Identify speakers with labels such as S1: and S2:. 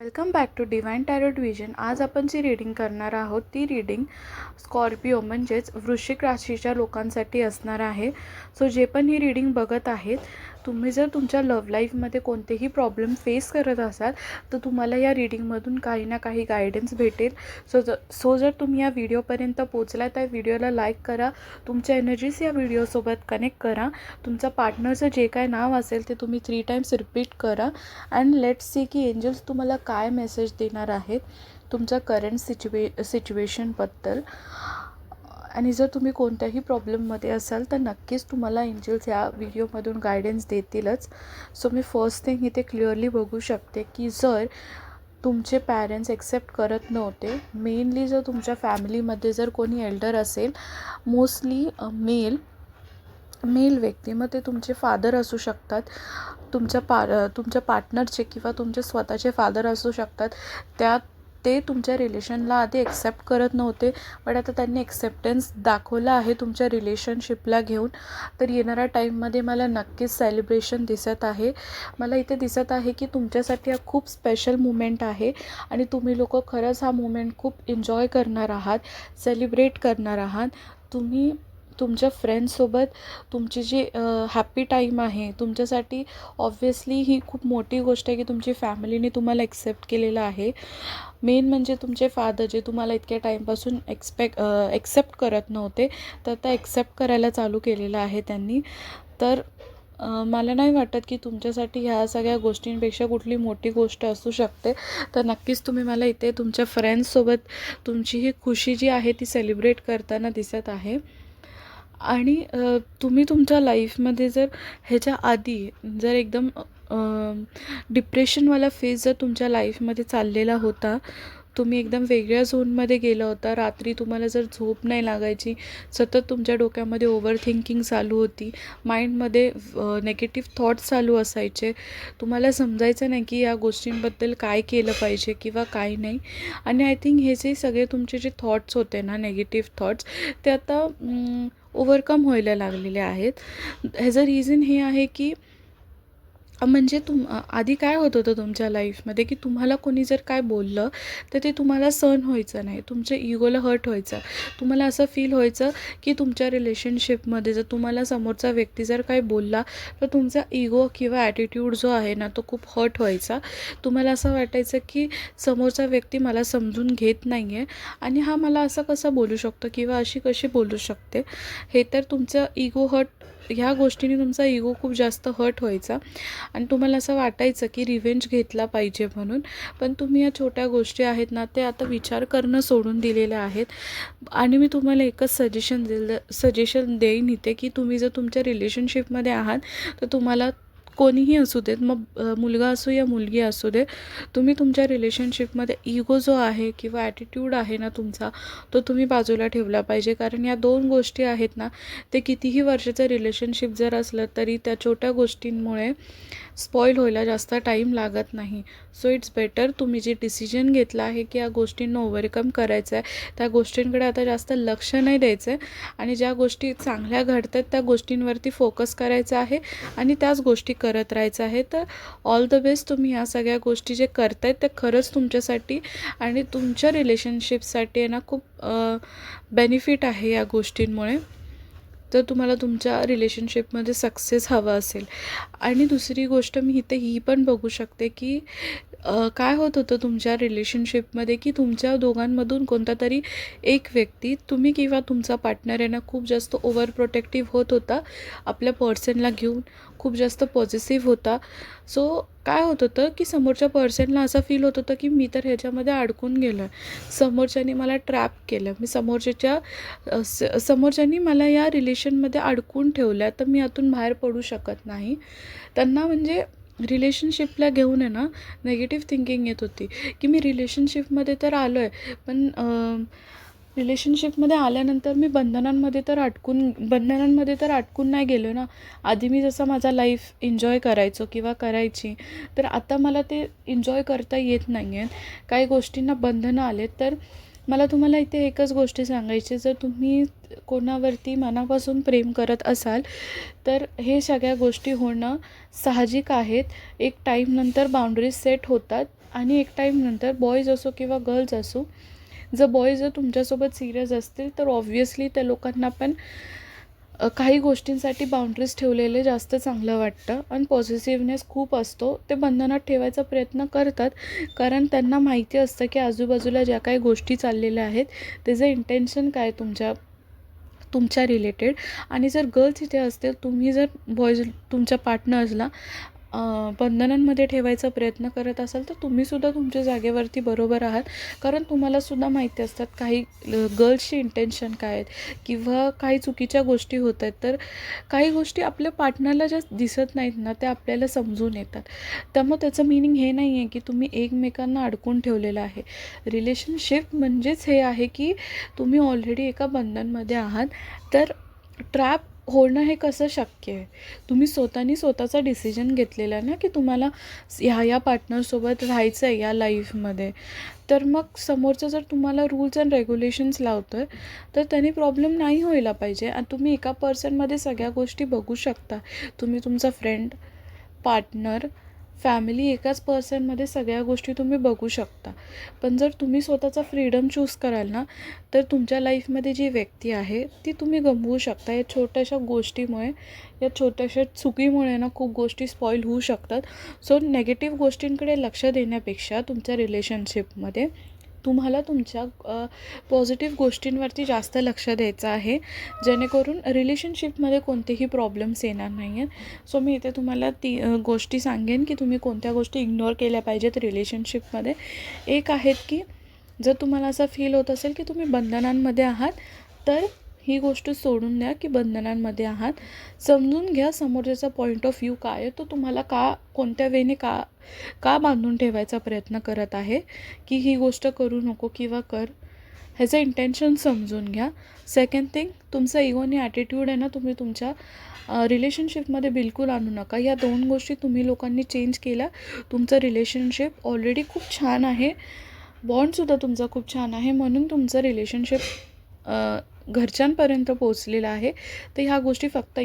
S1: Welcome back to divine tarot vision. आज आपण जी reading करणार आहोत ती रीडिंग स्कॉर्पिओ म्हणजेच वृश्चिक राशीच्या लोकांसाठी असणार आहे. सो जे पण ही रीडिंग बघत आहेत तुम्ही जर तुमच्या लव्ह लाईफमध्ये कोणतेही प्रॉब्लेम फेस करत असाल तर तुम्हाला या रीडिंगमधून काही ना काही गायडन्स भेटेल. सो ज सो जर तुम्ही या व्हिडिओपर्यंत पोचला तर व्हिडिओला लाईक करा. तुमच्या एनर्जीज या व्हिडिओसोबत कनेक्ट करा. तुमचा पार्टनरचं जे काय नाव असेल ते तुम्ही थ्री टाईम्स रिपीट करा. अँड लेट सी की एंजल्स तुम्हाला काय मेसेज देणार आहेत तुमच्या करंट सिच्युए सिच्युएशनबद्दल आणि जर तुम्ही कोणत्याही प्रॉब्लेममध्ये असाल तर नक्कीच तुम्हाला एंजल्स ह्या व्हिडिओमधून गायडन्स देतीलच. सो मी फर्स्ट थिंग इथे क्लिअरली बघू शकते की जर तुमचे पॅरेंट्स एक्सेप्ट करत नव्हते मेनली जर तुमच्या फॅमिलीमध्ये जर कोणी एल्डर असेल मोस्टली मेल मेल व्यक्ती मग ते तुमचे फादर असू शकतात. तुमच्या पा तुमच्या पार्टनरचे किंवा तुमचे स्वतःचे फादर असू शकतात. त्यात ते तुमच्या रिलेशनला आधी एक्सेप्ट करत नव्हते. बट आता त्यांनी एक्सेप्टन्स दाखवला आहे तुमच्या रिलेशनशिपला घेऊन. तर येणाऱ्या टाईममध्ये मला नक्कीच सेलिब्रेशन दिसत आहे. मला इथे दिसत आहे की तुमच्यासाठी हा खूप स्पेशल मुमेंट आहे. आणि तुम्ही लोक खरंच हा मुमेंट खूप एन्जॉय करणार आहात सेलिब्रेट करणार आहात. तुम्ही तुमच्या फ्रेंड्ससोबत तुमची जी हॅप्पी टाईम आहे तुमच्यासाठी ऑब्व्हियसली ही खूप मोठी गोष्ट आहे की तुमची फॅमिलीने तुम्हाला एक्सेप्ट केलेलं आहे. मेन म्हणजे तुमचे फादर जे तुम्हाला इतक्या टाईमपासून एक्सपेक्ट एक्सेप्ट करत नव्हते तर आता एक्सेप्ट करायला चालू केलेलं आहे त्यांनी. तर मला नाही वाटत की तुमच्यासाठी ह्या सगळ्या गोष्टींपेक्षा कुठली मोठी गोष्ट असू शकते. तर नक्कीच तुम्ही मला इथे तुमच्या फ्रेंड्ससोबत तुमची ही खुशी जी आहे ती सेलिब्रेट करताना दिसत आहे. आणि तुम्ही तुमच्या लाईफमध्ये जर ह्याच्या आधी जर एकदम डिप्रेशनवाला फेज जर तुमच्या लाईफमध्ये चाललेला होता तुम्ही एकदम वेगळ्या झोनमध्ये गेला होता रात्री तुम्हाला जर झोप नाही लागायची सतत तुमच्या डोक्यामध्ये ओव्हर थिंकिंग चालू होती माइंडमध्ये नेगेटिव्ह थॉट्स चालू असायचे तुम्हाला समजायचं नाही की या गोष्टींबद्दल काय केलं पाहिजे किंवा काय नाही. आणि आय थिंक हे जे सगळे तुमचे जे थॉट्स होते ना नेगेटिव्ह थॉट्स ते आता ओव्हरकम व्हायला लागलेले आहेत. ह्याचं रिझन हे आहे की म्हणजे तुम आधी काय होत होतं तुमच्या लाईफमध्ये की तुम्हाला कोणी जर काय बोललं तर ते तुम्हाला सहन व्हायचं नाही. तुमच्या इगोला हर्ट व्हायचं. तुम्हाला असं फील व्हायचं की तुमच्या रिलेशनशिपमध्ये जर तुम्हाला समोरचा व्यक्ती जर काय बोलला तर तुमचा इगो किंवा ॲटिट्यूड जो आहे ना तो खूप हर्ट व्हायचा. तुम्हाला असं वाटायचं की समोरचा व्यक्ती मला समजून घेत नाही आहे आणि हा मला असं कसं बोलू शकतो किंवा अशी कशी बोलू शकते? हे तर तुमचं इगो हर्ट ह्या गोष्टीने तुमचा इगो खूप जास्त हर्ट व्हायचा. आणि तुम्हाला असं वाटायचं की रिव्हेंज घेतला पाहिजे म्हणून. पण तुम्ही या छोट्या गोष्टी आहेत ना ते आता विचार करणं सोडून दिलेल्या आहेत. आणि मी तुम्हाला एकच सजेशन दिलं सजेशन देईन इथे की तुम्ही जर तुमच्या रिलेशनशिपमध्ये आहात तर तुम्हाला कोणीही असू देत मग मुलगा असो या मुलगी असू दे तुम्ही तुमच्या रिलेशनशिपमध्ये इगो जो आहे किंवा ॲटिट्यूड आहे ना तुमचा तो तुम्ही बाजूला ठेवला पाहिजे. कारण या दोन गोष्टी आहेत ना ते कितीही वर्षाचं रिलेशनशिप जर असलं तरी त्या छोट्या गोष्टींमुळे स्पॉईल व्हायला जास्त टाईम लागत नाही. सो इट्स बेटर तुम्ही जे डिसिजन घेतला आहे की या गोष्टींना ओव्हरकम करायचं आहे त्या गोष्टींकडे आता जास्त लक्ष नाही द्यायचं आहे आणि ज्या गोष्टी चांगल्या घडतात त्या गोष्टींवरती फोकस करायचं आहे आणि त्याच गोष्टी करत राहायचं आहे. तर ऑल द बेस्ट तुम्ही या सगळ्या गोष्टी जे करतायत त्या खरंच तुमच्यासाठी आणि तुमच्या रिलेशनशिपसाठी आहे ना खूप बेनिफिट आहे या गोष्टींमुळे. तर तुम्हाला तुमच्या रिलेशनशिपमध्ये सक्सेस हवा असेल. आणि दुसरी गोष्ट मी इथे ही पण बघू शकते की काय होत होतं तुमच्या रिलेशनशिपमध्ये की तुमच्या दोघांमधून कोणता तरी एक व्यक्ती तुम्ही किंवा तुमचा पार्टनर यांना खूप जास्त ओव्हर प्रोटेक्टिव्ह होत होता आपल्या पर्सनला घेऊन खूप जास्त पॉझिटिव्ह होता. सो काय होत होतं की समोरच्या पर्सनला असं फील होत होतं की मी तर ह्याच्यामध्ये अडकून गेलो आहे समोरच्याने मला ट्रॅप केलं. मी समोरच्याच्या स समोरच्यानी मला या रिलेशनमध्ये अडकून ठेवलं तर मी यातून बाहेर पडू शकत नाही. त्यांना म्हणजे रिलेशनशिपला घेऊन आहे ना नेगेटिव्ह थिंकिंग येत होती. की मी रिलेशनशिपमध्ये तर आलो आहे पण रिलेशनशिपमध्ये आल्यानंतर मी बंधनांमध्ये तर अटकून बंधनांमध्ये तर अटकून नाही गेलो ना. आधी मी जसा माझा लाईफ एन्जॉय करायचो किंवा करायची तर आता मला ते एन्जॉय करता येत नाही आहे काही गोष्टींना बंधनं आलेत तर मला तुम्हाला इथे एकच गोष्टी सांगायची जर तुम्ही कोणावरती मनापासून प्रेम करत असाल तर हे सगळ्या गोष्टी होणं साहजिक आहेत. एक टाईमनंतर बाउंड्रीज सेट होतात आणि एक टाईमनंतर बॉईज असो किंवा गर्ल्स असो जर बॉईज जर तुमच्यासोबत सिरियस असतील तर ऑब्व्हियसली त्या लोकांना पण काही गोष्टींसाठी बाउंड्रीज ठेवलेले जास्त चांगलं वाटतं. आणि पॉझिटिव्हनेस खूप असतो. ते बंधनात ठेवायचा प्रयत्न करतात. कारण त्यांना माहिती असतं की आजूबाजूला ज्या काही गोष्टी चाललेल्या आहेत त्याचं इंटेन्शन काय तुमच्या तुमच्या रिलेटेड आणि जर गर्ल्स इथे असतील तुम्ही जर बॉईज तुमच्या पार्टनर्सला बंधनांमध्ये ठेवायचा प्रयत्न करत असाल तर तुम्हीसुद्धा तुमच्या जागेवरती बरोबर आहात. कारण तुम्हालासुद्धा माहिती असतात काही गर्ल्सची इंटेन्शन काय आहेत किंवा काही चुकीच्या गोष्टी होत आहेत. तर काही गोष्टी आपल्या पार्टनरला ज्या दिसत नाहीत ना त्या आपल्याला समजून येतात. त्यामुळे त्याचं मिनिंग हे नाही आहे की तुम्ही एकमेकांना अडकून ठेवलेलं आहे. रिलेशनशिप म्हणजेच हे आहे की तुम्ही ऑलरेडी एका बंधनमध्ये आहात. तर ट्रॅप होणं हे कसं शक्य आहे? तुम्ही स्वतःनी स्वतःचा डिसिजन घेतलेला ना की तुम्हाला ह्या या पार्टनरसोबत राहायचं आहे या लाईफमध्ये तर मग समोरचं जर तुम्हाला रूल्स अँड रेग्युलेशन्स लावतं आहे तर त्याने प्रॉब्लेम नाही व्हायला पाहिजे. आणि तुम्ही एका पर्सनमध्ये सगळ्या गोष्टी बघू शकता. तुम्ही तुमचा फ्रेंड पार्टनर फॅमिली एकाच पर्सनमध्ये सगळ्या गोष्टी तुम्ही बघू शकता. पण जर तुम्ही स्वतःचा फ्रीडम चूज कराल ना तर तुमच्या लाईफमध्ये जी व्यक्ती आहे ती तुम्ही गमवू शकता. या छोट्याशा गोष्टीमुळे या छोट्याशा चुकीमुळे ना खूप गोष्टी स्पॉईल होऊ शकतात. सो नेगेटिव्ह गोष्टींकडे लक्ष देण्यापेक्षा तुमच्या रिलेशनशिपमध्ये तुम्हाला तुमच्या पॉझिटिव्ह गोष्टींवरती जास्त लक्ष द्यायचं आहे. जेणेकरून रिलेशनशिपमध्ये कोणतेही प्रॉब्लेम्स येणार नाही आहेत सो मी इथे तुम्हाला ती गोष्टी सांगेन की तुम्ही कोणत्या गोष्टी इग्नोर केल्या पाहिजेत रिलेशनशिपमध्ये एक आहेत की जर तुम्हाला असं फील होत असेल की तुम्ही बंधनांमध्ये आहात तर ही गोष्ट सोडून द्या की बंधनांमध्ये आहात. समजून घ्या समोरच्याचा पॉईंट ऑफ व्ह्यू काय आहे तो तुम्हाला का कोणत्या वेने का का बांधून ठेवायचा प्रयत्न करत आहे की ही गोष्ट करू नको किंवा कर ह्याचं इंटेन्शन समजून घ्या. सेकंड थिंग तुमचा इगोनी ॲटिट्यूड आहे ना तुम्ही तुमच्या रिलेशनशिपमध्ये बिलकुल आणू नका. या दोन गोष्टी तुम्ही लोकांनी चेंज केल्या. तुमचं रिलेशनशिप ऑलरेडी खूप छान आहे. बॉन्डसुद्धा तुमचा खूप छान आहे. म्हणून तुमचं रिलेशनशिप घरच्यांपर्यंत पोचलेला आहे तर ह्या गोष्टी फक्त